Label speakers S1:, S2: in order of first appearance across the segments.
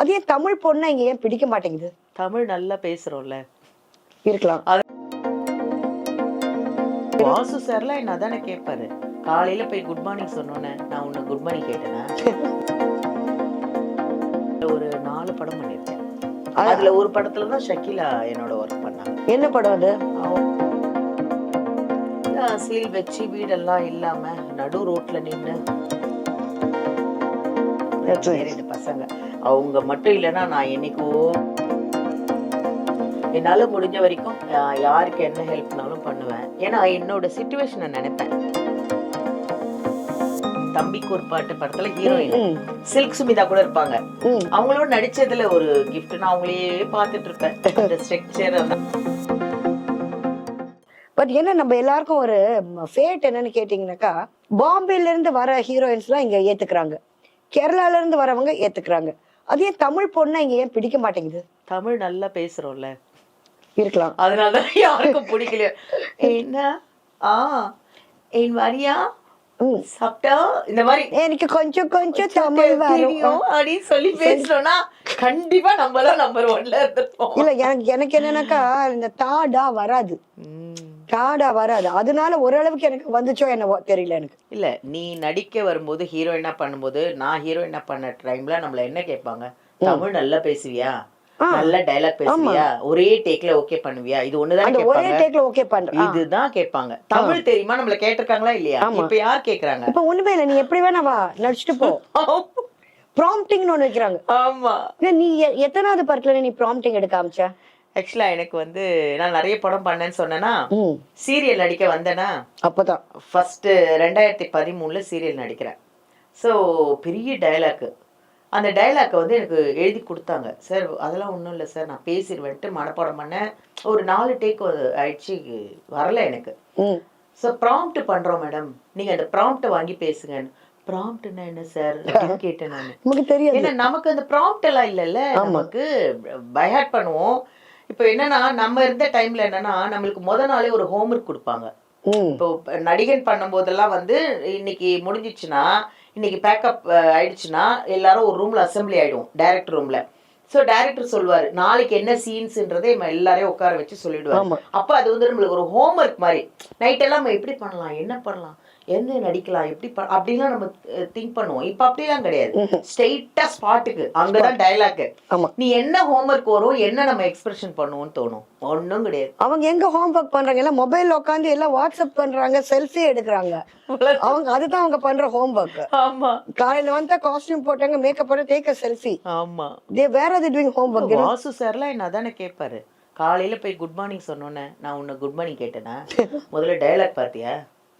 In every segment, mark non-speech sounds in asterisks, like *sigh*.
S1: அது ஏன் தமிழ் பொண்ணை இங்க ஏன் பிடிக்க மாட்டேங்குது?
S2: தமிழ் நல்லா பேசுறோம்ல.
S1: இருக்கலாம்.
S2: வாசு சார்லாம் என்ன அதானே கேட்பாரு காலையில போய் குட் மார்னிங் சொன்னோன்னே நான் உன்னை குட் மார்னிங் கேட்டேனா? ஒரு நாலு படம் பண்ணிருக்கேன் அதுல ஒரு படத்துல தான் ஷக்கீலா என்னோட ஒர்க் பண்ணாங்க
S1: என்ன படம் அது?
S2: சீல் வச்சு வீடெல்லாம் இல்லாம நடு ரோட்ல. ரெண்டு பசங்க. அவங்க மட்டும் இல்லைன்னா நான் என்னைக்கோ என்னால முடிஞ்ச வரைக்கும் யாருக்கு என்ன ஹெல்ப்னாலும் பண்ணுவேன். ஏன்னா என்னோட சுச்சுவேஷனை நினைப்பேன். தம்பிக்கு ஒரு பாட்டு படத்துல ஹீரோயின் சில்க் சுமிதா கூட இருப்பாங்க. அவங்களோட நடிச்சதுல ஒரு gift நான் அவங்களையே பார்த்துட்டு இருப்பேன். அந்த ஸ்ட்ரக்சர்
S1: பட் என்ன நம்ம எல்லாருக்கும் ஒரு ஃபேட் என்னன்னு கேட்டிங்கனாக்கா பாம்பேல இருந்து வர ஹீரோயின்ஸ்லாம் இங்க ஏத்துக்கிறாங்க. கேரளால இருந்து வரவங்க ஏத்துக்கிறாங்க. அது தமிழ் பொண்ணை இங்க ஏன் பிடிக்க மாட்டேங்குது?
S2: தமிழ் நல்லா பேசுறோம்ல.
S1: இருக்கலாம்.
S2: அதனாலதான் யாருக்கும் பிடிக்கல. என்ன ஆ என் வரியா?
S1: ம்.
S2: சாப்பிட்டா? இந்த மாதிரி.
S1: எனக்கு கொஞ்சம் கொஞ்சம் தமிழ் வரும்.
S2: அப்படின்னு சொல்லி பேசுறோம்னா கண்டிப்பா நம்ம தான் நம்பர் ஒன்ல இருந்திருப்போம்.
S1: இல்ல எனக்கு எனக்கு என்னன்னாக்கா இந்த தாடா வராது. தாடா வராது. அதனால ஓரளவுக்கு எனக்கு வந்துச்சோ என்னவோ தெரியல எனக்கு.
S2: இல்ல நீ நடிக்க வரும்போது ஹீரோயினா பண்ணும்போது நான் ஹீரோயினா பண்ண டைம்ல நம்மள என்ன கேட்பாங்க? தமிழ் நல்லா பேசுவியா? நல்ல டைலாக் பேசுவியா? ஒரே டேக்ல ஓகே பண்ணுவியா? இது ஒண்ணுதான்
S1: ஒரே டேக்ல ஓகே பண்றேன்
S2: இதுதான் கேட்பாங்க. தமிழ் தெரியுமா? நம்மள கேட்டிருக்காங்களா இல்லையா? இப்ப யார் கேக்குறாங்க?
S1: இப்ப ஒண்ணுமே இல்ல. நீ எப்படி வேணா வா. நடிச்சுட்டு போ. ப்ராம்ப்டிங்னு ஒண்ணு வைக்கிறாங்க.
S2: ஆமா.
S1: நீ எத்தனாவது படத்துல நீ ப்ராம்ப்டிங் எடுக்க ஆரம்பிச்ச?
S2: ஆக்சுவலா எனக்கு வந்து நான் நிறைய படம் பண்ணேன்னு சொன்னேன்னா சீரியல் நடிக்க வந்தேனா
S1: அப்பதான்.
S2: ஃபர்ஸ்ட் ரெண்டாயிரத்தி பதிமூணுல சீரியல் நடிக்கிறேன். ஸோ பெரிய டயலாக்கு அந்த டயலாக்கை வந்து எனக்கு எழுதி கொடுத்தாங்க. சார் அதெல்லாம் ஒன்றும் இல்லை சார் நான் பேசிடுவேன்ட்டு மனப்பாடம் பண்ணேன். ஒரு நாலு டேக் ஆயிடுச்சு வரல எனக்கு. ஸோ ப்ராம்ப்ட் பண்ணுறோம் மேடம் நீங்கள் அந்த ப்ராம்ப்டை வாங்கி பேசுங்க ப்ராம்ப்ட்னா என்ன சார் கேட்டேன் நான். *laughs*
S1: நமக்கு தெரியாது.
S2: ஏன்னா நமக்கு அந்த ப்ராம்ப்ட் எல்லாம் இல்லைல்ல. நமக்கு பைஹாட் பண்ணுவோம். இப்போ என்னன்னா நம்ம இருந்த டைம்ல என்னன்னா நம்மளுக்கு முத நாளே ஒரு ஹோம்ஒர்க் கொடுப்பாங்க. இப்போ நடிகன் பண்ணும் போதெல்லாம் வந்து இன்னைக்கு முடிஞ்சிச்சுன்னா இன்னைக்கு பேக்கப் ஆயிடுச்சுன்னா எல்லாரும் ஒரு ரூம்ல அசெம்பிளி ஆயிடும் டைரக்டர் ரூம்ல ஸோ டைரக்டர் சொல்லுவாரு நாளைக்கு என்ன சீன்ஸ்ன்றதை நம்ம எல்லாரையும் உட்கார வச்சு சொல்லிடுவாரு.
S1: ஆமா.
S2: அப்ப அது வந்து நம்மளுக்கு ஒரு ஹோம்ஒர்க் மாதிரி. நைட் எல்லாம் நம்ம எப்படி பண்ணலாம்? என்ன பண்ணலாம்? என்ன நடிக்கலாம் எப்படி அப்படிலாம் நம்ம திங்க் பண்ணுவோம். இப்ப அப்படிலாம் கிடையாது. ஸ்ட்ரெயிட்டா ஸ்பாட்டுக்கு அங்கதான்
S1: ஆமா.
S2: நீ என்ன ஹோம்ஒர்க் வரும் என்ன நம்ம எக்ஸ்பிரஷன் பண்ணுவோம்னு தோணும். ஒண்ணும் கிடையாது.
S1: அவங்க எங்க ஹோம் ஒர்க் பண்றாங்க? எல்லாம் மொபைல் உட்காந்து எல்லாம் வாட்ஸ்அப் பண்றாங்க செல்ஃபி எடுக்கிறாங்க. அவங்க அதுதான் அவங்க பண்ற ஹோம் ஒர்க்
S2: ஆமா.
S1: காலையில வந்தா காஸ்டியூம் போட்டாங்க மேக்கப் போட்டு டேக் செல்ஃபி
S2: ஆமா.
S1: தே வேற அது டூயிங் ஹோம் ஒர்க்
S2: வாசு சார்லாம் என்ன அதானே கேட்பாரு காலையில போய் குட் மார்னிங் சொன்னோன்னே நான் உன்னை குட் மார்னிங் கேட்டேனா? *laughs* முதல்ல டயலாக் பாத்தியா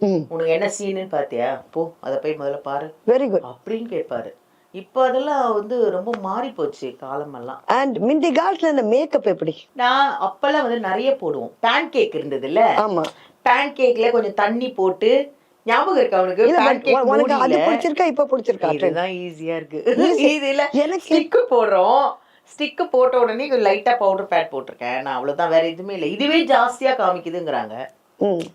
S2: உனக்கு என்ன சீனுன்னு பாத்தியா போ அதை போய் முதல்ல பாரு.
S1: வெரி குட்
S2: அப்படின்னு கேட்பாரு. இப்போ அதெல்லாம் வந்து ரொம்ப மாறி போச்சு காலமெல்லாம்.
S1: அண்ட் முந்தி காலத்துல இந்த மேக்கப் எப்படி?
S2: நான் அப்பெல்லாம் வந்து நிறைய போடுவோம். பேன் கேக் இருந்தது இல்ல
S1: ஆமா.
S2: பேன் கேக்ல கொஞ்சம் தண்ணி போட்டு ஞாபகம் இருக்கா அவனுக்கு
S1: இல்ல உனக்கு அது
S2: கேக்
S1: பிடிச்சிருக்கா? இப்ப பிடிச்சிருக்கா?
S2: இதுதான் ஈஸியா இருக்கு.
S1: Easy.
S2: இதுல
S1: எனக்கு
S2: ஸ்டிக் போடுறோம். ஸ்டிக் போட்ட உடனே லைட்டா பவுடர் பேட் போட்டிருக்கேன். நான் அவ்வளவுதான். வேற எதுவுமே இல்லை. இதுவே ஜாஸ்தியா காமிக்குதுங்கிறாங்க.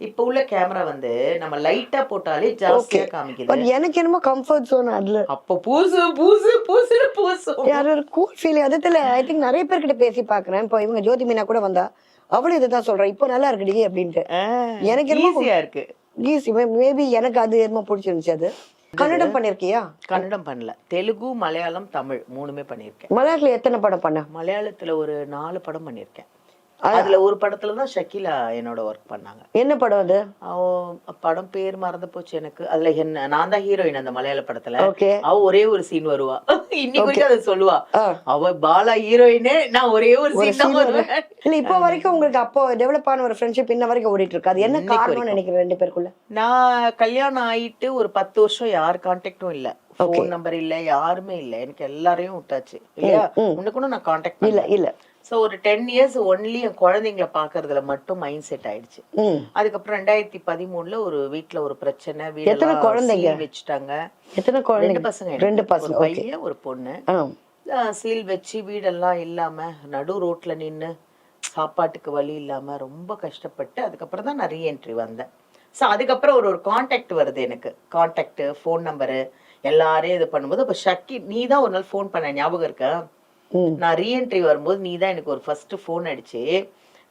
S2: இப்ப உள்ள கேமரா வந்து நம்ம லைட்டா போட்டாலே ஜாஸ்தியா காமிக்குது.
S1: பட் எனக்கு என்னமோ கம்ஃபர்ட் ஜோன் அதுல.
S2: அப்ப பூசு பூசு பூசுன்னு பூசும்
S1: யார் ஒரு கூல் ஃபீலிங் அதுல ஐ திங்க் நிறைய பேர்கிட்ட பேசி பாக்குறேன் இப்போ இவங்க ஜோதி மீனா கூட வந்தா அவளும் இதுதான் சொல்றா. இப்போ நல்லா இருக்குடி அப்படின்ட்டு. எனக்கு என்னமோ
S2: ஈஸியா இருக்கு.
S1: ஈஸி மேபி எனக்கு அது என்னமோ பிடிச்சிருந்துச்சு அது. கன்னடம் பண்ணிருக்கியா?
S2: கன்னடம் பண்ணல. தெலுங்கு மலையாளம் தமிழ் மூணுமே பண்ணியிருக்கேன்
S1: மலையாளத்துல எத்தனை படம் பண்ண?
S2: மலையாளத்துல ஒரு நாலு படம் பண்ணியிருக்கேன் அதுல ஒரு படத்துல தான் ஷக்கீலா என்னோட ஒர்க் பண்ணாங்க.
S1: என்ன படம் அது?
S2: படம் பேர் மறந்து போச்சு எனக்கு. அதுல என்ன நான் தான் ஹீரோயின் அந்த மலையாள படத்துல. அவ ஒரே ஒரு சீன் வருவா. *laughs* இன்னைக்கு அதை சொல்லுவா. அவ பாலா ஹீரோயின் நான் ஒரே ஒரு சீன் தான் வருவேன்.
S1: இல்ல இப்போ வரைக்கும் உங்களுக்கு அப்போ டெவலப் ஆன ஒரு ஃப்ரெண்ட்ஷிப் இன்ன வரைக்கும் ஓடிட்டு இருக்கு. அது என்ன காரணம்னு நினைக்கிறேன் ரெண்டு பேருக்குள்ள?
S2: நான் கல்யாணம் ஆயிட்டு ஒரு பத்து வருஷம் யார் கான்டாக்டும் இல்ல. ஃபோன் நம்பர் இல்ல யாருமே இல்ல. எனக்கு எல்லாரையும் விட்டாச்சு. இல்லையா? உனக்கு நான் கான்டாக்ட்
S1: இல்ல இல்ல.
S2: சோ ஒரு டென் இயர்ஸ் ஒன்லி என் குழந்தைங்களை பாக்குறதுல மட்டும் மைண்ட் செட் ஆயிடுச்சு. அதுக்கப்புறம் ரெண்டாயிரத்தி பதிமூணுல ஒரு வீட்ல ஒரு பிரச்சனை
S1: எத்தனை குழந்தைங்க?
S2: வச்சுட்டாங்க.
S1: எத்தனை குழந்தைங்க?
S2: பசங்க.
S1: ரெண்டு பசங்க.
S2: பையன் ஒரு பொண்ணு. சீல் வச்சு வீடெல்லாம் இல்லாம நடு ரோட்ல நின்னு சாப்பாட்டுக்கு வழி இல்லாம ரொம்ப கஷ்டப்பட்டு அதுக்கப்புறம் தான் நான் ரீஎன்ட்ரி வந்தேன். ஸோ அதுக்கப்புறம் ஒரு ஒரு காண்டாக்ட் வருது எனக்கு. காண்டாக்ட் ஃபோன் நம்பரு எல்லாரையும் இது பண்ணும்போது இப்போ ஷக்கி நீ தான் ஒரு நாள் ஃபோன் பண்ண ஞாபகம் இருக்கா?
S1: ம்.
S2: நான் ரீஎன்ட்ரி வரும்போது நீ தான் எனக்கு ஒரு ஃபர்ஸ்ட் ஃபோன் அடிச்சு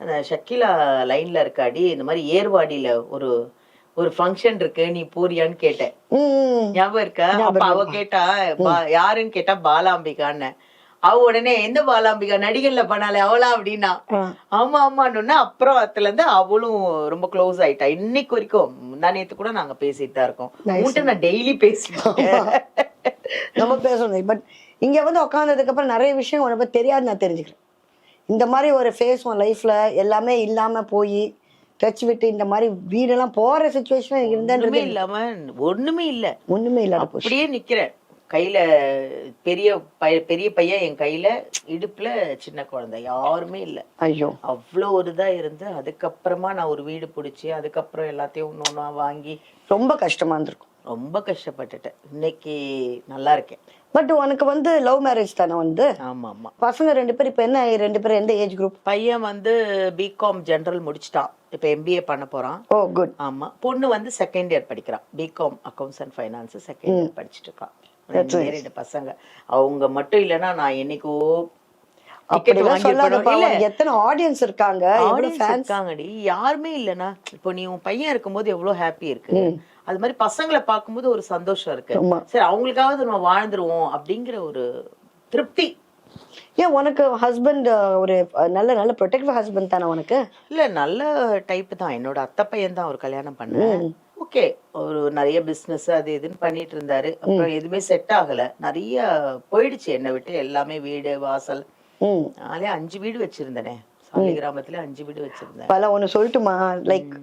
S2: அந்த ஷக்கிலா லைன்ல இருக்காடி இந்த மாதிரி ஏர்வாடியில ஒரு ஒரு ஃபங்க்ஷன் இருக்கு நீ போறியான்னு கேட்டேன். ஞாபகம் இருக்கா? அப்ப அவ கேட்டா யாருன்னு கேட்டா பாலாம்பிகான்னு. அவ உடனே எந்த பாலாம்பிகா? நடிகர்ல பண்ணாலே அவளா? அப்படின்னா. ஆமா ஆமான்னு அப்புறம் அதுல இருந்து அவளும் ரொம்ப க்ளோஸ் ஆயிட்டா. இன்னைக்கு வரைக்கும் நான் நேத்து கூட நாங்க பேசிட்டு தான் இருக்கோம். நான் டெய்லி பேசிட்டேன்
S1: நம்ம பேசணும். பட் இங்க வந்து உட்காந்ததுக்கு அப்புறம் நிறைய விஷயம் உனக்கு தெரியாது நான் தெரிஞ்சுக்கிறேன். இந்த மாதிரி ஒரு ஃபேஸ் உன் லைஃப்ல எல்லாமே இல்லாம போய் டச் விட்டு இந்த மாதிரி வீடெல்லாம் போற சுச்சுவேஷன்
S2: ஒண்ணுமே
S1: இருந்தேன்றது
S2: இல்லாம ஒண்ணுமே இல்ல.
S1: இல்லாத போச்சு.
S2: அப்படியே நிக்கிறேன் கையில பெரிய பைய பெரிய பையன் என் கையில இடுப்புல சின்ன குழந்தை. யாருமே இல்ல.
S1: ஐயோ.
S2: அவ்வளோ ஒரு இதா இருந்து அதுக்கப்புறமா நான் ஒரு வீடு பிடிச்சி அதுக்கப்புறம் எல்லாத்தையும் ஒன்று ஒன்றா வாங்கி
S1: ரொம்ப கஷ்டமா இருந்திருக்கும்.
S2: ரொம்ப கஷ்டப்பட்டுட்டேன். இன்னைக்கு நல்லா இருக்கேன்.
S1: பட் உனக்கு வந்து லவ் மேரேஜ் தானே வந்து?
S2: ஆமா ஆமா.
S1: பசங்க ரெண்டு பேர் இப்ப என்ன ரெண்டு பேரும் எந்த ஏஜ் குரூப்
S2: பையன் வந்து பிகாம் ஜெனரல் முடிச்சிட்டான். இப்போ எம்பிஏ பண்ண போறான்.
S1: ஓ குட்
S2: ஆமா. பொண்ணு வந்து செகண்ட் இயர் படிக்கிறான். BCom accounts and finance second year படிச்சுட்டு இருக்கான். ரெண்டு பசங்க. அவங்க மட்டும் இல்லைன்னா நான் என்னைக்கோ
S1: எத்தனை ஆடியன்ஸ் இருக்காங்க?
S2: இருக்காங்கடி. யாருமே இல்லைனா இப்போ நீ உன் பையன் இருக்கும்போது எவ்வளவு ஹாப்பி இருக்கு? அது மாதிரி பசங்களை பார்க்கும்போது ஒரு சந்தோஷம் இருக்கு. சரி அவங்களுக்காவது நம்ம வாழ்ந்துருவோம் அப்படிங்கிற ஒரு திருப்தி.
S1: ஏன் உனக்கு ஹஸ்பண்ட் ஒரு நல்ல நல்ல ப்ரொடெக்டிவ் ஹஸ்பண்ட் தானே உனக்கு?
S2: இல்ல நல்ல டைப் தான். என்னோட அத்தை பையன் தான் ஒரு கல்யாணம் பண்ணேன் ஓகே ஒரு நிறைய பிசினஸ் அது இதுன்னு பண்ணிட்டு இருந்தாரு. அப்புறம் எதுவுமே செட் ஆகல. நிறைய போயிடுச்சு என்னை விட்டு. எல்லாமே வீடு வாசல். நானே அஞ்சு வீடு வச்சிருந்தேனே. சாலி கிராமத்துல அஞ்சு வீடு வச்சிருந்தேன்.
S1: பல ஒன்று சொல்லட்டுமா? லைக்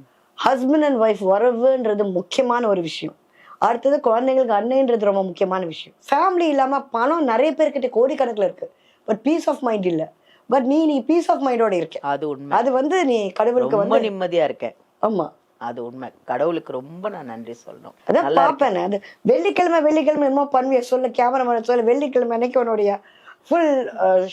S1: ஹஸ்பண்ட் அண்ட் ஒய்ஃப் உறவுன்றது முக்கியமான ஒரு விஷயம். அடுத்தது குழந்தைங்களுக்கு அன்னைன்றது ரொம்ப முக்கியமான விஷயம். ஃபேமிலி இல்லாம பணம் நிறைய பேர்கிட்ட கோடிக்கணக்கில் இருக்கு. பட் பீஸ் ஆஃப் மைண்ட் இல்ல. பட் நீ நீ பீஸ் ஆஃப் மைண்டோட இருக்க.
S2: அது உண்மை.
S1: அது வந்து நீ கடவுளுக்கு
S2: ரொம்ப
S1: வந்து
S2: நிம்மதியா இருக்கேன்
S1: ஆமா.
S2: அது உண்மை. கடவுளுக்கு ரொம்ப நான் நன்றி சொல்லணும்.
S1: அதான் பார்ப்பேன் அது வெள்ளிக்கிழமை வெள்ளிக்கிழமை என்னமோ பண்ணுவிய? சொல்ல கேமராமேன் சொல்ல வெள்ளிக்கிழமை அன்னைக்கு உன்னுடைய ஃபுல்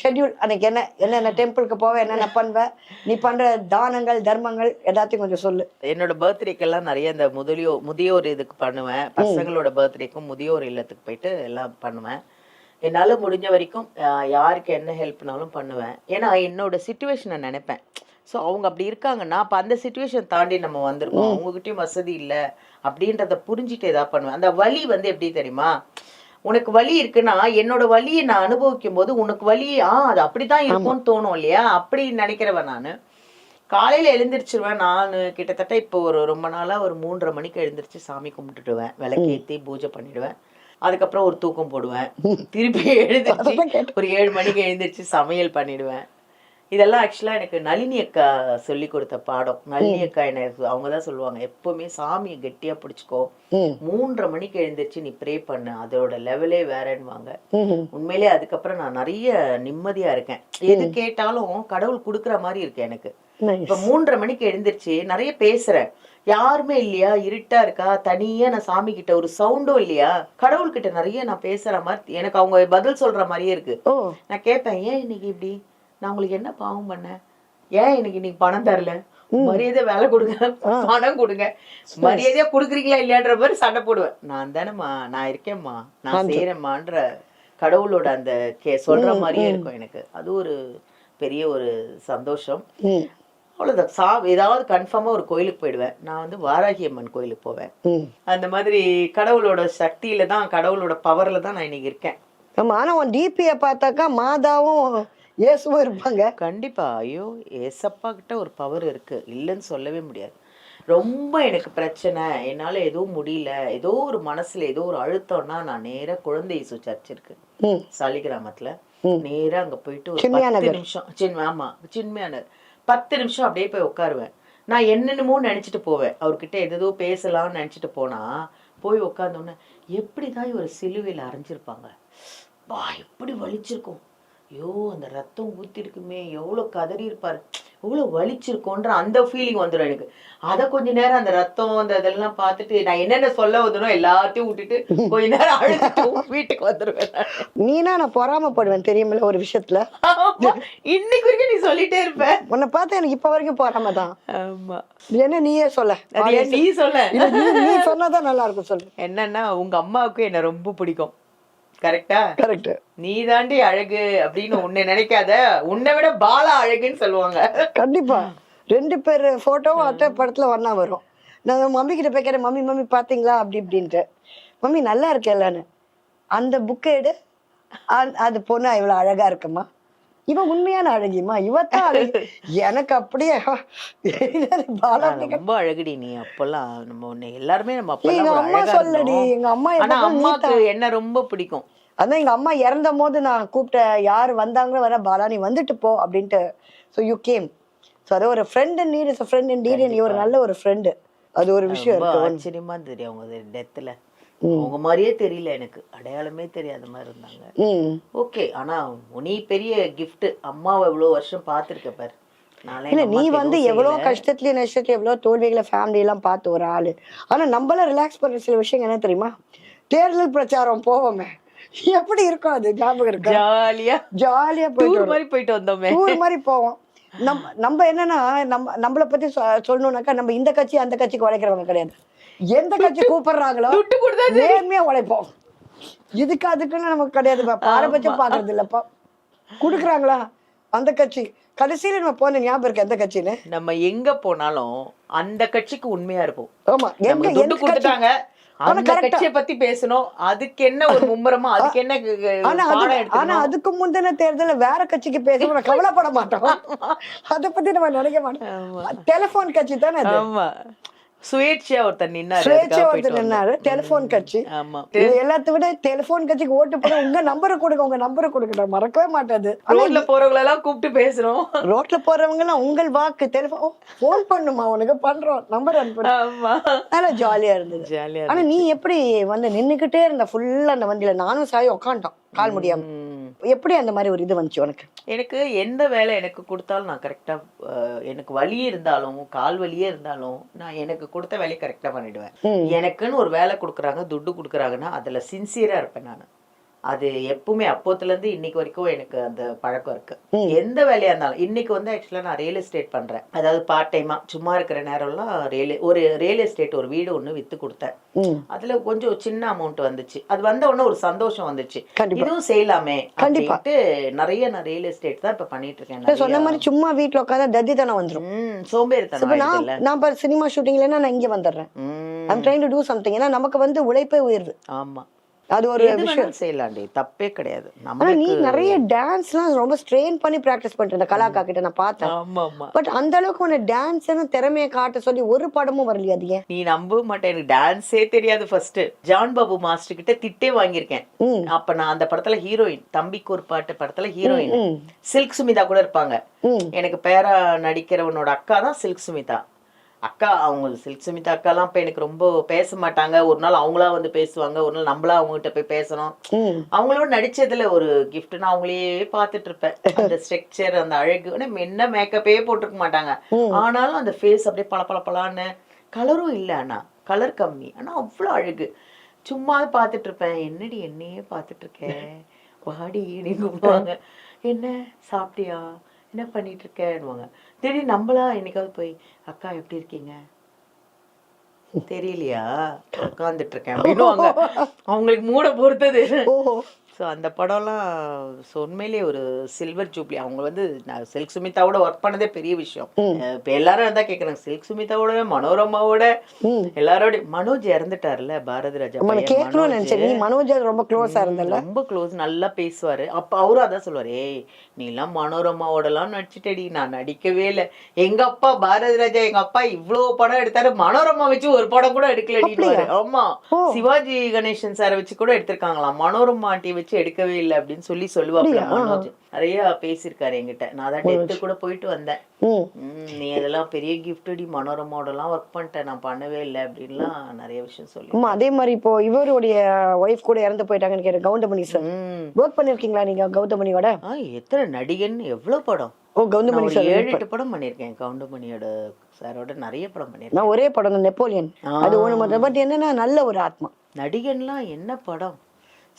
S1: ஷெட்யூல் அன்னைக்கு என்ன என்னென்ன டெம்பிளுக்கு போவேன் என்னென்ன பண்ணுவேன் நீ பண்ற தானங்கள் தர்மங்கள் எல்லாத்தையும் கொஞ்சம் சொல்லு.
S2: என்னோட பர்த்டேக்கெல்லாம் நிறைய இந்த முதியோர் முதியோர் இதுக்கு பண்ணுவேன். பசங்களோட பர்த்டேக்கும் முதியோர் இல்லத்துக்கு போயிட்டு எல்லாம் பண்ணுவேன். என்னால முடிஞ்ச வரைக்கும் யாருக்கு என்ன ஹெல்ப்னாலும் பண்ணுவேன். ஏன்னா என்னோட சுச்சுவேஷனை நினைப்பேன். ஸோ அவங்க அப்படி இருக்காங்கன்னா அப்போ அந்த சுச்சுவேஷன் தாண்டி நம்ம வந்திருக்கோம். அவங்ககிட்டயும் வசதி இல்லை அப்படின்றத புரிஞ்சுட்டு ஏதாவது பண்ணுவேன். அந்த வலி வந்து எப்படி தெரியுமா? உனக்கு வலி இருக்குன்னா என்னோட வலியை நான் அனுபவிக்கும் போது உனக்கு வலி ஆ அது அப்படிதான் இருக்கும்னு தோணும் இல்லையா? அப்படி நினைக்கிறவன் நான். காலையில எழுந்திரிச்சிருவேன். நான் கிட்டத்தட்ட இப்போ ஒரு ரொம்ப நாளா ஒரு மூன்றரை மணிக்கு எழுந்திரிச்சு சாமி கும்பிட்டுடுவேன் விளக்கேத்தி பூஜை பண்ணிடுவேன். அதுக்கப்புறம் ஒரு தூக்கம் போடுவேன். திருப்பி எழுந்திரிச்சு ஒரு ஏழு மணிக்கு எழுந்திரிச்சு சமையல் பண்ணிடுவேன். இதெல்லாம் ஆக்சுவலா எனக்கு நளினி அக்கா சொல்லி கொடுத்த பாடம். நளினி அக்கா எனக்கு அவங்க தான் சொல்லுவாங்க எப்பவுமே சாமியை கெட்டியா பிடிச்சுக்கோ. மூன்றரை மணிக்கு எழுந்திரிச்சு நீ ப்ரே பண்ணு. அதோட லெவலே வேறன்னுவாங்க. உண்மையிலே அதுக்கப்புறம் நான் நிறைய நிம்மதியா இருக்கேன். எது கேட்டாலும் கடவுள் கொடுக்குற மாதிரி இருக்கு எனக்கு. இப்ப மூன்றரை மணிக்கு எழுந்திருச்சு நிறைய பேசுறேன். யாருமே இல்லையா? இருட்டா இருக்கா? தனியா நான் சாமி கிட்ட ஒரு சவுண்டும் இல்லையா? கடவுள் கிட்ட நிறைய நான் பேசுற மாதிரி எனக்கு அவங்க பதில் சொல்ற மாதிரியே இருக்கு. நான் கேட்பேன் ஏன் இன்னைக்கு இப்படி? நான் உங்களுக்கு என்ன பாவம் பண்ணேன்? ஏன் எனக்கு இன்னைக்கு பணம் தரல? மரியாதை வேலை கொடுங்க. பணம் கொடுங்க. மரியாதையா கொடுக்குறீங்களா இல்லையான்ற மாதிரி சண்டை போடுவேன். நான் தானேம்மா நான் இருக்கேம்மா. நான் செய்யறேம்மான்ற கடவுளோட அந்த கே சொல்ற மாதிரியே இருக்கும் எனக்கு. அது ஒரு பெரிய ஒரு சந்தோஷம்.
S1: ம்.
S2: அவ்வளவுதான். சா ஏதாவது கன்ஃபார்மா ஒரு கோயிலுக்கு போயிடுவேன். நான் வந்து வாராகி அம்மன் கோயிலுக்கு போவேன். அந்த மாதிரி கடவுளோட சக்தியில தான் கடவுளோட பவர்ல தான் நான் இன்னைக்கு இருக்கேன்.
S1: ஆமா ஆனா உன் டிபியை பார்த்தாக்கா மாதாவும் இயேசுவும் இருப்பாங்க.
S2: கண்டிப்பா. ஐயோ ஏசப்பா கிட்ட ஒரு பவர் இருக்கு. இல்லைன்னு சொல்லவே முடியாது. ரொம்ப எனக்கு பிரச்சனை. என்னால எதுவும் முடியல. ஏதோ ஒரு மனசுல ஏதோ ஒரு அழுத்தம்னா நான் நேரா குழந்தை இயேசு சர்ச் இருக்கு.
S1: ம்.
S2: சாலி கிராமத்துல. நேரா அங்க போயிட்டு ஒரு பத்து நிமிஷம். சின்ன ஆமா. சின்மையான பத்து நிமிஷம் அப்படியே போய் உட்காருவேன். நான் என்னென்னமோ நினைச்சிட்டு போவேன். அவர்கிட்ட எதோ பேசலாம்னு நினைச்சிட்டு போனா போய் உட்கார்ந்தோன்னே எப்படிதான் இவர் சிலுவையில அரைஞ்சிருப்பாங்க? வா எப்படி வலிச்சிருக்கும். ஐயோ அந்த ரத்தம் ஊத்திருக்குமே எவ்வளவு கதறி இருப்பாரு எவ்வளவு வலிச்சிருக்கோன்ற அந்த ஃபீலிங் வந்துடும் எனக்கு. அத கொஞ்ச நேரம் அந்த ரத்தம் அந்த இதெல்லாம் பார்த்துட்டு நான் என்னென்ன சொல்ல வந்தனோ எல்லாத்தையும் விட்டுட்டு கொஞ்ச நேரம் அழுதுட்டு வீட்டுக்கு வந்துருவேன் நான்.
S1: நீனா பொறாமப்படுவேன் தெரியுமில்ல ஒரு விஷயத்துல.
S2: இன்னைக்கு வரைக்கும் நீ சொல்லிட்டே இருப்ப.
S1: உன்னை பார்த்தா எனக்கு இப்ப வரைக்கும் பொறாம தான்.
S2: ஆமா.
S1: என்ன நீயே சொல்ல?
S2: நீ சொல்ல?
S1: நீ சொன்னாதான் நல்லா இருக்கும் சொல்லு.
S2: என்னன்னா உங்க அம்மாவுக்கு என்ன ரொம்ப பிடிக்கும். கரெக்டா
S1: கரெக்ட்
S2: நீ தாண்டி அழகு அப்படின்னு உன்னை நினைக்காத உன்னை விட பாலா அழகுன்னு சொல்லுவாங்க.
S1: கண்டிப்பா. ரெண்டு பேர் போட்டோவும் அட்டை படத்துல ஒண்ணா வரும். நான் மம்மி கிட்ட போய் கேட்டேன் மம்மி மம்மி பாத்தீங்களா? அப்படி இப்படின்ட்டு. மம்மி நல்லா இருக்கேல்லன்னு அந்த புக்கை எடு. அது பொண்ணு இவ்வளவு அழகா இருக்குமா? இவ உண்மையான அழகிமா? இவத்தான் அழகி. எனக்கு அப்படியே
S2: ரொம்ப அழகுடி நீ அப்பெல்லாம். நம்ம உன்னை எல்லாருமே நம்ம
S1: எங்க அம்மா சொல்லடி. எங்க அம்மா
S2: ஆனா அம்மாக்கு என்ன ரொம்ப பிடிக்கும்.
S1: அதான் எங்க அம்மா இறந்த போது நான் கூப்பிட்டேன் யார் வந்தாங்களோ வர பாலா நீ வந்துட்டு போ அப்படின்ட்டு. ஸோ யூ கேம் ஸோ அது ஒரு friend need is friend in need நீ ஒரு நல்ல ஒரு ஃப்ரெண்டு அது ஒரு விஷயம்
S2: ஆச்சரியமா இருந்தது அவங்க டெத்துல அவங்க மாதிரியே தெரியல எனக்கு. அடையாளமே தெரியாத மாதிரி இருந்தாங்க. ஓகே ஆனா நீ பெரிய gift அம்மாவை இவ்வளவு வருஷம் பார்த்திருக்க பாரு.
S1: இல்ல நீ வந்து
S2: எதுவும்
S1: எவ்வளோ
S2: செய்யல.
S1: கஷ்டத்துலயும் நஷ்டத்துலயும் எவ்வளோ தோல்விகளை ஃபேமிலி எல்லாம் பார்த்து ஒரு ஆளு. ஆனா நம்மள ரிலாக்ஸ் பண்ற சில விஷயம் என்ன தெரியுமா? தேர்தல் பிரச்சாரம் போவோமே. எப்படி இருக்கும் அது? ஞாபகம் இருக்கா?
S2: ஜாலியா.
S1: ஜாலியா போயிட்டு
S2: மாதிரி போயிட்டு வந்தோமே.
S1: டூர் மாதிரி போவோம். நம்ம நம்ம என்னன்னா நம்ம நம்மளை பத்தி சொல்லணும்னாக்கா நம்ம இந்த கட்சி அந்த கட்சிக்கு உழைக்கிறவங்க கிடையாது. எந்த கட்சி கூப்பிடுறாங்களோ நேர்மையா உழைப்போம். இதுக்கு அதுக்குன்னு நமக்கு கிடையாது. பாரபட்சம் பாக்குறது இல்லப்பா குடுக்குறாங்களா? அந்த கட்சி. கடைசியில நம்ம போன ஞாபகம் இருக்கு எந்த கட்சின்னு?
S2: நம்ம எங்க போனாலும் அந்த கட்சிக்கு உண்மையா இருப்போம்.
S1: ஆமா. எங்க எந்த
S2: கொடுத்துட்டாங்க. அந்த கட்சியை பத்தி பேசணும். அதுக்கு என்ன ஒரு மும்முரமா அதுக்கு என்ன
S1: ஆனா அதுக்கு முந்தின தேர்தல்ல வேற கட்சிக்கு பேச நம்ம கவலைப்பட மாட்டோம். அத பத்தி நம்ம நினைக்க மாட்டோம். டெலிபோன் கட்சி தானே
S2: சுயேட்சையா ஒருத்தர் நின்னாரு
S1: சுயேட்சை
S2: அதுக்காக
S1: ஒருத்தர் நின்னாரு. டெலிபோன் கட்சி.
S2: ஆமா.
S1: எல்லாத்த விட டெலிபோன் கட்சிக்கு ஓட்டு போட உங்க நம்பரை கொடுங்க உங்க நம்பரை கொடுங்க. நான் மறக்கவே மாட்டாது
S2: ரோட்ல போறவங்கள எல்லாம் கூப்பிட்டு பேசுறோம்.
S1: ரோட்ல போறவங்க எல்லாம் உங்கள் வாக்கு டெலிபோன் போன் பண்ணுமா உனக்கு பண்றோம். நம்பர் அனுப்பு.
S2: ஆமா.
S1: நல்லா ஜாலியா இருந்தது.
S2: ஜாலியா
S1: ஆனா நீ எப்படி வந்து நின்னுக்கிட்டே இருந்த ஃபுல்லா அந்த வண்டியில நானும் சாய் உட்காந்துட்டோம் கால் முடியாம. எப்படி அந்த மாதிரி ஒரு இது வந்துச்சு உனக்கு?
S2: எனக்கு எந்த வேலை எனக்கு கொடுத்தாலும் நான் கரெக்டா எனக்கு வலி இருந்தாலும் கால் வலியே இருந்தாலும் நான் எனக்கு கொடுத்த வேலையை கரெக்டா பண்ணிடுவேன். எனக்குன்னு ஒரு வேலை கொடுக்குறாங்க துட்டு கொடுக்குறாங்கன்னா அதுல சின்சியரா இருப்பேன் நான். அது எப்பவுமே அப்போத்துல இருந்து இன்னைக்கு வரைக்கும் எனக்கு அந்த பழக்கம் இருக்கு. எந்த வேலையா இருந்தாலும் இன்னைக்கு வந்து ஆக்சுவலா நான் ரியல் எஸ்டேட் பண்றேன். அதாவது பார்ட் டைமா சும்மா இருக்கிற நேரம்லாம் ரியல் ஒரு ரியல் எஸ்டேட் ஒரு வீடு ஒண்ணு வித்து கொடுத்தேன். அதுல கொஞ்சம் சின்ன அமௌண்ட் வந்துச்சு. அது வந்த உடனே ஒரு சந்தோஷம் வந்துச்சு. இதுவும் செய்யலாமே. அப்படின்ட்டு நிறைய நான் ரியல் எஸ்டேட் தான் இப்ப பண்ணிட்டு இருக்கேன்.
S1: சொன்ன மாதிரி சும்மா வீட்ல உட்காந்தா தத்தி தானே வந்துரும்.
S2: ம், சோம்பேறித்தனம்
S1: நான் சினிமா ஷூட்டிங்லன்னா நான் இங்க வந்துடுறேன் I'm trying to do something ஏன்னா நமக்கு வந்து உழைப்பே உயர்வு
S2: ஆமா.
S1: அது ஒரு விஷயம்.
S2: வேணாலும் செய்யலாம்டி. தப்பே கிடையாது.
S1: ஆனா நீ நிறைய டான்ஸ்லாம் ரொம்ப ஸ்ட்ரெயின் பண்ணி பிராக்டிஸ் பண்ணிட்டு இருந்த கலாக்கா கிட்ட நான் பார்த்தேன். பட் அந்த அளவுக்கு உன்னை டான்ஸ் திறமையை காட்ட சொல்லி ஒரு படமும் வரலையா அது ஏன்?
S2: நீ நம்ப மாட்டேன். எனக்கு டான்ஸே தெரியாது ஃபர்ஸ்ட் ஜான் பாபு மாஸ்டர் கிட்ட திட்டே வாங்கியிருக்கேன். அப்ப நான் அந்த படத்துல ஹீரோயின் தம்பிக்கு ஒரு பாட்டு படத்துல ஹீரோயின். சில்க் சுமிதா கூட இருப்பாங்க. எனக்கு பேரா நடிக்கிறவனோட அக்கா தான் சில்க் சுமிதா. அக்கா அவங்க சில்க் சுமிதா அக்காலாம் இப்போ எனக்கு ரொம்ப பேச மாட்டாங்க. ஒரு நாள் அவங்களா வந்து பேசுவாங்க. ஒரு நாள் நம்மளா அவங்ககிட்ட போய் பேசணும். அவங்களோட நடிச்சதுல ஒரு gift நான் அவங்களையே பார்த்துட்டு இருப்பேன் *laughs* அந்த ஸ்ட்ரக்சர் அந்த அழகு. ஆனா என்ன மேக்கப்பே போட்டிருக்க மாட்டாங்க. ஆனாலும் அந்த ஃபேஸ் அப்படியே பள பளான்னு. கலரும் இல்லை ஆனா கலர் கம்மி. ஆனா அவ்வளோ அழகு. சும்மா பார்த்துட்டு இருப்பேன் என்னடி என்னையே பார்த்துட்டு இருக்கேன் வாடி நீ கூப்பிடுவாங்க என்ன? சாப்பிட்டியா? என்ன பண்ணிட்டு இருக்கேன்னுவாங்க திடீர்னு நம்மளா என்னைக்காவது போய் அக்கா எப்படி இருக்கீங்க? தெரியலையா உட்காந்துட்டு இருக்கேன் அப்படின்னுவாங்க. *laughs* அவங்களுக்கு மூட பொறுத்தது. ஸோ அந்த படம்லாம் ஸோ உண்மையிலேயே ஒரு சில்வர் ஜூப்ளி அவங்க வந்து நான் சில்க் சுமிதாவோட ஒர்க் பண்ணதே பெரிய விஷயம். இப்போ எல்லாரும் அதான் கேட்குறாங்க சில்க் சுமிதாவோட மனோரமாவோட. எல்லாரோட மனோஜ் இறந்துட்டார்ல பாரதி ராஜா
S1: கேட்கணும்னு
S2: மனோஜ்.
S1: நினைச்சேன். நீ மனோஜா ரொம்ப க்ளோஸா இருந்தல்ல?
S2: ரொம்ப க்ளோஸ் நல்லா பேசுவாரு. அப்ப அவரும் அதான் சொல்லுவாரு ஏய் நீ எல்லாம் மனோரமாவோடலாம் நடிச்சிட்டடி. நான் நடிக்கவே இல்லை. எங்க அப்பா பாரதி ராஜா எங்க அப்பா இவ்வளவு படம் எடுத்தாரு. மனோரமா வச்சு ஒரு படம் கூட எடுக்கலடி ஆமா. சிவாஜி கணேசன் சாரை வச்சு கூட எடுத்திருக்காங்களாம். மனோரமா ஆண்டி வச்சு எடுக்கவே இல்லை அப்படின்னு சொல்லி மனோஜ். நிறைய பேசியிருக்காரு என்கிட்ட. நான் அதான் டெத்து கூட போயிட்டு வந்தேன். நீ அதெல்லாம் பெரிய கிஃப்டடி மனோரமாவோடலாம் ஒர்க் பண்ணிட்டேன். நான் பண்ணவே இல்லை அப்படின்லாம் நிறைய விஷயம் சொல்லி.
S1: அதே மாதிரி இப்போ இவருடைய ஒய்ஃப் கூட இறந்து போயிட்டாங்கன்னு கேட்டேன் கவுண்டமணி சார் ஒர்க் பண்ணிருக்கீங்களா நீங்க கௌதமணியோட
S2: ஆ எத்தனை நடிகன் எவ்வளவு படம்?
S1: ஓ கவுண்டமணி சார்
S2: ஏழு எட்டு படம் பண்ணியிருக்கேன். கவுண்டமணியோட சாரோட நிறைய படம் பண்ணியிருக்கேன்.
S1: நான் ஒரே படம் தான் நெப்போலியன். அது மட்டும். பட் என்னன்னா நல்ல ஒரு ஆத்மா.
S2: நடிகன்லாம் என்ன படம்?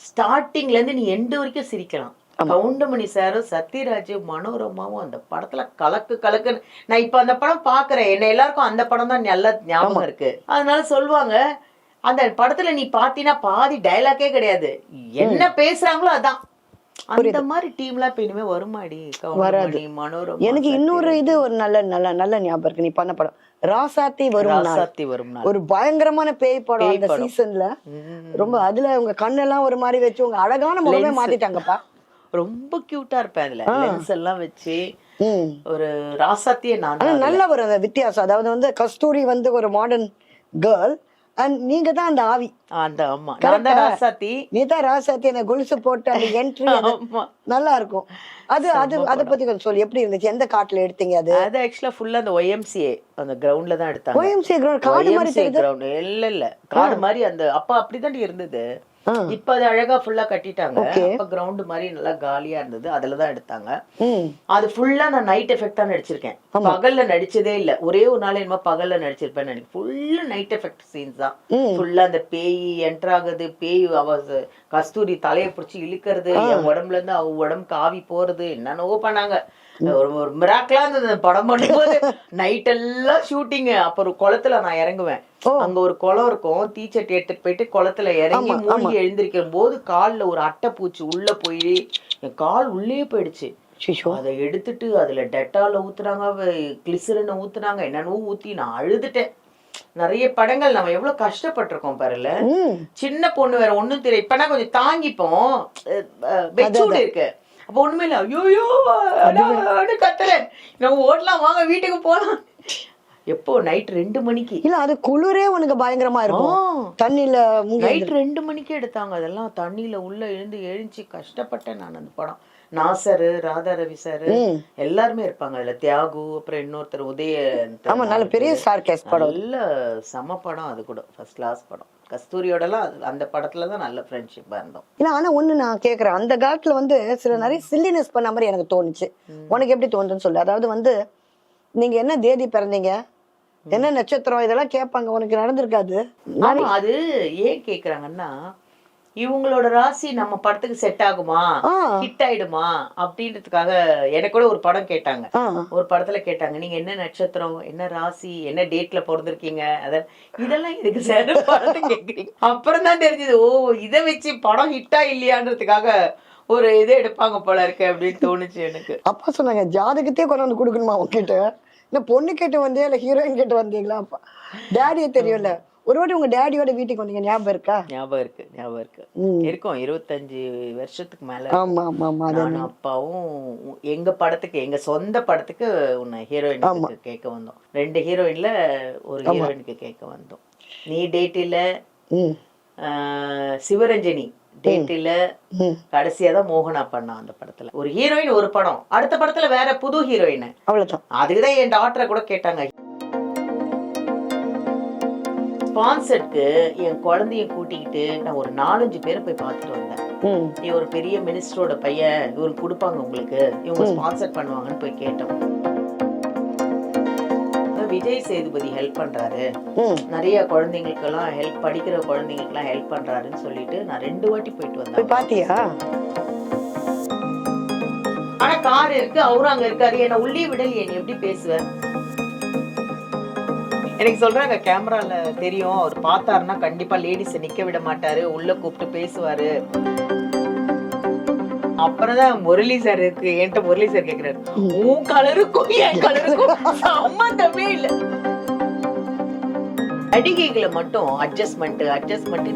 S2: ஸ்டார்டிங்ல இருந்து நீ எண்டு வரைக்கும் சிரிக்கலாம். கவுண்டமணி சாரும் சத்யராஜ் மனோரமாவும் அந்த படத்துல கலக்கு கலக்குன்னு. நான் இப்ப அந்த படம் பாக்குறேன். என்ன எல்லாருக்கும் அந்த படம் தான் நல்ல ஞாபகம் இருக்கு. அதனால சொல்லுவாங்க அந்த படத்துல நீ பாத்தீங்கன்னா பாதி டயலாக்கே கிடையாது. என்ன பேசுறாங்களோ அதான். அந்த மாதிரி டீம்லாம் இப்ப இனிமே வருமாடி கவுண்டமணி மனோரமா
S1: எனக்கு இன்னொரு இது ஒரு நல்ல நல்ல நல்ல ஞாபகம் இருக்கு. நீ பண்ண படம். ராசாத்தி வரும்
S2: ராசாத்தி
S1: ஒரு பயங்கரமான பேய் படம் அந்த. சீசன்ல. ரொம்ப அதுல உங்க கண்ணெல்லாம் ஒரு மாதிரி வச்சு உங்க அழகான முகமே. மாத்திட்டாங்கப்பா.
S2: ரொம்ப கியூட்டா இருப்பேன் அதுல. லென்ஸ் எல்லாம் வச்சு ஒரு ராசாத்தியே நான்
S1: நல்ல ஒரு வித்தியாசம். அதாவது வந்து கஸ்தூரி வந்து ஒரு மாடர்ன் கேர்ள் நீங்க தான் அந்த ஆவி.
S2: அந்த ஆமா. நான் தான் ராசாத்தி.
S1: நீ தான் ராசாத்தி அந்த கொலுசு போட்டு அந்த என்ட்ரி நல்லா இருக்கும் அது அது அதை பத்தி கொஞ்சம் சொல்லு. எப்படி இருந்துச்சு? எந்த காட்டுல எடுத்தீங்க அது?
S2: அது ஆக்சுவலா ஃபுல்லா அந்த ஒய்எம்சிஏ அந்த கிரவுண்ட்ல தான் எடுத்தாங்க.
S1: OMC கிரவுண்ட் காடு மாதிரி தெரியுது.
S2: ground. இல்ல இல்ல. காடு மாதிரி அந்த அப்ப அப்படிதான் இருந்தது. இப்ப அது அழகா ஃபுல்லா கட்டிட்டாங்க. அப்ப கிரவுண்ட் மாதிரி நல்லா காலியா இருந்தது. அதுல தான் எடுத்தாங்க. அது ஃபுல்லா நான் நைட் எஃபெக்ட் தான் நடிச்சிருக்கேன். பகல்ல நடிச்சதே இல்ல. ஒரே ஒரு நாள் என்னமோ பகல்ல நடிச்சிருப்பேன் நினைக்கிறேன். ஃபுல்லா நைட் எஃபெக்ட் சீன்ஸ் தான். ஃபுல்லா அந்த பேய் என்டர் ஆகுது. பேய் அவ ச- கஸ்தூரி தலையை பிடிச்சி இழுக்கிறது என் உடம்புல இருந்து அவ உடம்புக்கு ஆவி போறது என்னென்னவோ பண்ணாங்க. ஒரு ஒரு மிராக்கலா இருந்தது படம் பண்ணும்போது. நைட் எல்லாம் ஷூட்டிங் அப்ப ஒரு குளத்துல நான் இறங்குவேன். அங்க ஒரு குளம் இருக்கும். தீச்சட்டி எடுத்துட்டு போயிட்டு குளத்துல இறங்கி மூழ்கி எழுந்திருக்கிற போது கால்ல ஒரு அட்டை பூச்சி உள்ள போய் என் கால் உள்ளே போயிடுச்சு. அதை எடுத்துட்டு அதுல டெட்டால ஊத்துனாங்க கிளிசரினை ஊத்துனாங்க என்னென்னவோ ஊத்தி நான் அழுதுட்டேன். நிறைய படங்கள் நம்ம எவ்வளவு கஷ்டப்பட்டிருக்கோம் பாருல. சின்ன பொண்ணு வேற ஒண்ணும் தெரியும் இப்பனா கொஞ்சம் தாங்கிப்போம். இருக்கு. அப்ப ஒண்ணுமே இல்ல. ஐயோ கத்துறேன் நம்ம ஓடலாம் வாங்க வீட்டுக்கு போலாம். எப்போ? நைட் ரெண்டு மணிக்கு.
S1: இல்ல அது குளிரே உனக்கு பயங்கரமா இருக்கும். தண்ணியில மூங்கி
S2: நைட் ரெண்டு மணிக்கு எடுத்தாங்க. அதெல்லாம் தண்ணியில உள்ள எழுந்து எழுந்துச்சு கஷ்டப்பட்டேன் நான் அந்த படம். நாசரு ராதா ரவி சார். எல்லாருமே இருப்பாங்க. அதுல தியாகு அப்புறம் இன்னொருத்தர் உதய
S1: ஆமா நல்ல பெரிய ஸ்டார் கேஸ் படம்.
S2: நல்ல செம படம் அது கூட ஃபர்ஸ்ட் கிளாஸ் படம். கஸ்தூரியோடலாம் அந்த படத்துல தான் நல்ல ஃப்ரெண்ட்ஷிப்பா இருந்தோம்.
S1: இல்ல ஆனா ஒண்ணு நான் கேக்குறேன். அந்த காலத்துல வந்து சில நிறைய சில்லினஸ் பண்ண மாதிரி எனக்கு தோணுச்சு. உனக்கு எப்படி தோணுதுன்னு சொல்லு. அதாவது வந்து நீங்க என்ன தேதி பிறந்தீங்க? என்ன நட்சத்திரம்? இதெல்லாம் கேட்பாங்க. உனக்கு நடந்திருக்காது.
S2: அது ஏன் கேக்குறாங்கன்னா இவங்களோட ராசி நம்ம படத்துக்கு செட் ஆகுமா. ஹிட் ஆயிடுமா? அப்படின்றதுக்காக எனக்கு கூட ஒரு படம் கேட்டாங்க. ஒரு படத்துல கேட்டாங்க நீங்க என்ன நட்சத்திரம் என்ன ராசி என்ன டேட்ல பிறந்திருக்கீங்க? அத இதெல்லாம் இதுக்கு சார் படத்துக்கு கேக்குறீங்க. அப்புறம் தான் தெரிஞ்சது ஓ இதை வச்சு படம் ஹிட்டா இல்லையான்றதுக்காக ஒரு இது எடுப்பாங்க போல இருக்கு அப்படின்னு தோணுச்சு எனக்கு.
S1: அப்பா சொன்னாங்க ஜாதகத்தையே கொண்டு வந்து கொடுக்கணுமா உங்ககிட்ட இல்ல பொண்ணு கேட்டு வந்தியா இல்ல ஹீரோயின் கேட்டு வந்தீங்களா? அப்பா. டேடியே தெரியும்ல ஒரு வாட்டி உங்க டேடியோட வீட்டுக்கு வந்தீங்க ஞாபகம் இருக்கா?
S2: ஞாபகம் இருக்கு ஞாபகம் இருக்கு. இருக்கும் இருபத்தஞ்சு வருஷத்துக்கு மேல
S1: ஆமா ஆமா ஆமா
S2: நானும் அப்பாவும் எங்க படத்துக்கு எங்க சொந்த படத்துக்கு உன்னை ஹீரோயினுக்கு கேட்க வந்தோம். ரெண்டு ஹீரோயின்ல ஒரு ஹீரோயினுக்கு கேட்க வந்தோம். நீ டேட் இல்ல
S1: ம்.
S2: ஆஹ் சிவரஞ்சனி டேட் இல்ல
S1: ம்.
S2: கடைசியா தான் மோகனா பண்ணான் அந்த படத்துல. ஒரு ஹீரோயின் ஒரு படம். அடுத்த படத்துல வேற புது ஹீரோயின்
S1: அவ்வளவுதான்.
S2: அதுக்குதான் என் டாக்டரை கூட கேட்டாங்க. ஸ்பான்சர்க்கு என் குழந்தைய கூட்டிக்கிட்டு நான் ஒரு நாலஞ்சு பேரை போய் பார்த்துட்டு வந்தேன். நீ ஒரு பெரிய மினிஸ்டரோட பையன் இவருக்கு கொடுப்பாங்க உங்களுக்கு. இவங்க ஸ்பான்சர் பண்ணுவாங்கன்னு போய் கேட்டோம். விஜய் சேதுபதி ஹெல்ப் பண்றாரு. நிறைய குழந்தைங்களுக்கெல்லாம் ஹெல்ப் படிக்கிற குழந்தைங்களுக்கெல்லாம் ஹெல்ப் பண்றாருன்னு சொல்லிட்டு நான் ரெண்டு வாட்டி போயிட்டு
S1: போய்
S2: வந்தேன்
S1: பாத்தியா
S2: ஆனா கார் இருக்கு அவரும் அங்க இருக்காரு. என்ன உள்ளே விடலையே நீ எப்படி பேசுவ? எனக்கு சொல்றாங்க கேமரால தெரியும். அவர் பார்த்தாருன்னா கண்டிப்பா லேடிஸை நிக்க விட மாட்டாரு. உள்ள கூப்பிட்டு பேசுவாரு. அப்புறம் தான் முரளி சார் இருக்கு. என்கிட்ட முரளி சார் கேக்குறாரு. உன் கலருக்கும் என் கலருக்கும் சம்மந்தமே இல்ல. நடிகைகளை மட்டும் அட்ஜஸ்ட்மெண்ட் அட்ஜஸ்ட்மெண்ட்